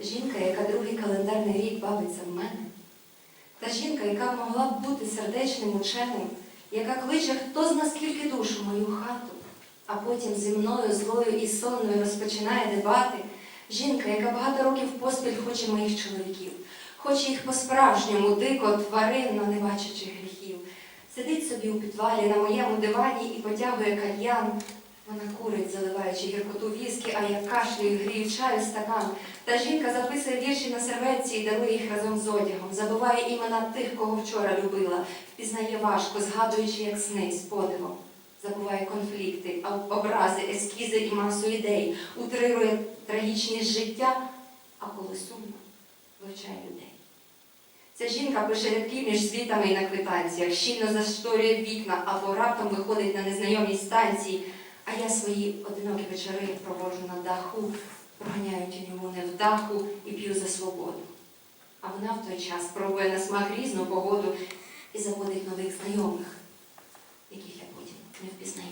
Жінка, яка другий календарний рік бавиться в мене. Та жінка, яка могла б бути сердечним ученим, яка кличе хто зна скільки душ у мою хату, а потім зі мною злою і сонною розпочинає дебати. Жінка, яка багато років поспіль хоче моїх чоловіків, хоче їх по-справжньому, дико, тваринно, не бачачи гріхів. Сидить собі у підвалі на моєму дивані і потягує кальян. Вона курить, заливаючи гіркоту віскі, а я кашлюю, грію чаю стакан. Та жінка записує вірші на серветці і дарує їх разом з одягом, забуває імена тих, кого вчора любила, впізнає важко, згадуючи, як сни з подивом. Забуває конфлікти, образи, ескізи і масу ідей, утрирує трагічність життя, а коли сумно, вивчає людей. Ця жінка пише рядки між світами і на квитанціях, щільно зашторює вікна або раптом виходить на незнайомій станції, а я свої одинокі вечори проводжу на даху, проганяю тіньову невдаху і п'ю за свободу. А вона в той час пробує на смак різну погоду і заводить нових знайомих, яких я потім не впізнаю.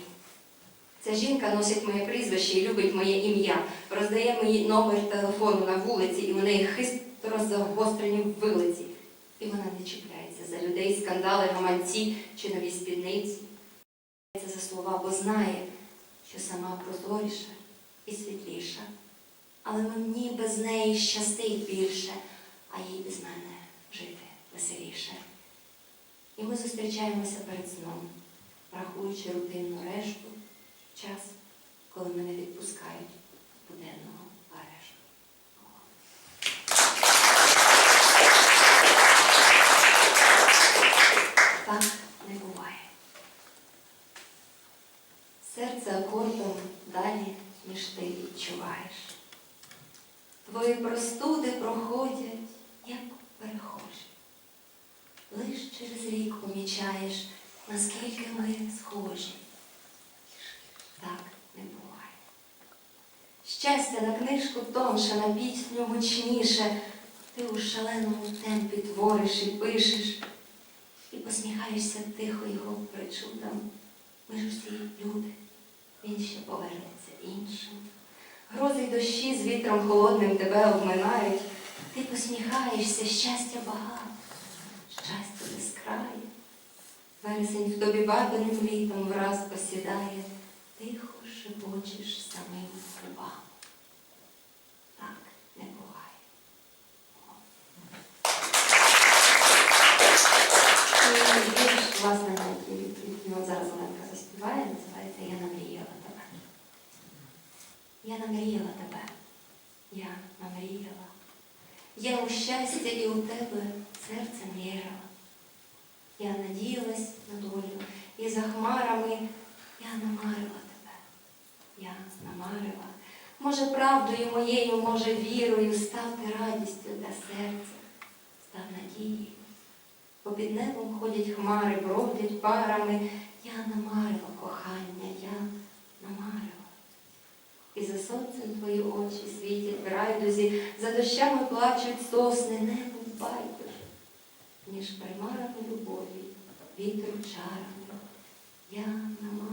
Ця жінка носить моє прізвище і любить моє ім'я, роздає мені номер телефону на вулиці, і у неї хистро загострені вилиці. І вона не чіпляється за людей, скандали, гаманці чи нові спідниці. Це за слова, бо знає, що сама прозоріша і світліша. Але мені без неї щастить більше, а їй без мене жити веселіше. І ми зустрічаємося перед сном, рахуючи рутинну решту, час, коли мене відпускають з буденного арешту. Так не буває. Серце акордом далі, ніж ти відчуваєш. Твої простуди проходять, як перехожі. Лиш через рік помічаєш, наскільки ми схожі. Так не буває. Щастя на книжку тонше, на пісню гучніше. Ти у шаленому темпі твориш і пишеш, і посміхаєшся тихо його причудам. Ми ж усі люди, ще повернеться іншим. Грози й дощі з вітром холодним тебе обминають. Ти посміхаєшся, щастя багато, щастя без краю. Вересень в тобі бабиним літом враз посідає, тихо шепочеш самим губам. Так не буває. Власне, зараз Оленка заспіває, називається Я тебе. Я намріяла тебе. Я намріяла. Я у щастя і у тебе серце мріяла. Я надіялась на долю, і за хмарами я намарила тебе. Я намарила. Може, правдою моєю, може, вірою, став ти радістю для серця, став надією. Попід небом ходять хмари, бродять парами. Я намарила кохання, я намарила. І за сонцем твої очі світять в райдузі, за дощами плачуть сосни, небо байдуже, ніж примарами любові, вітру чарами. Я намагаюся.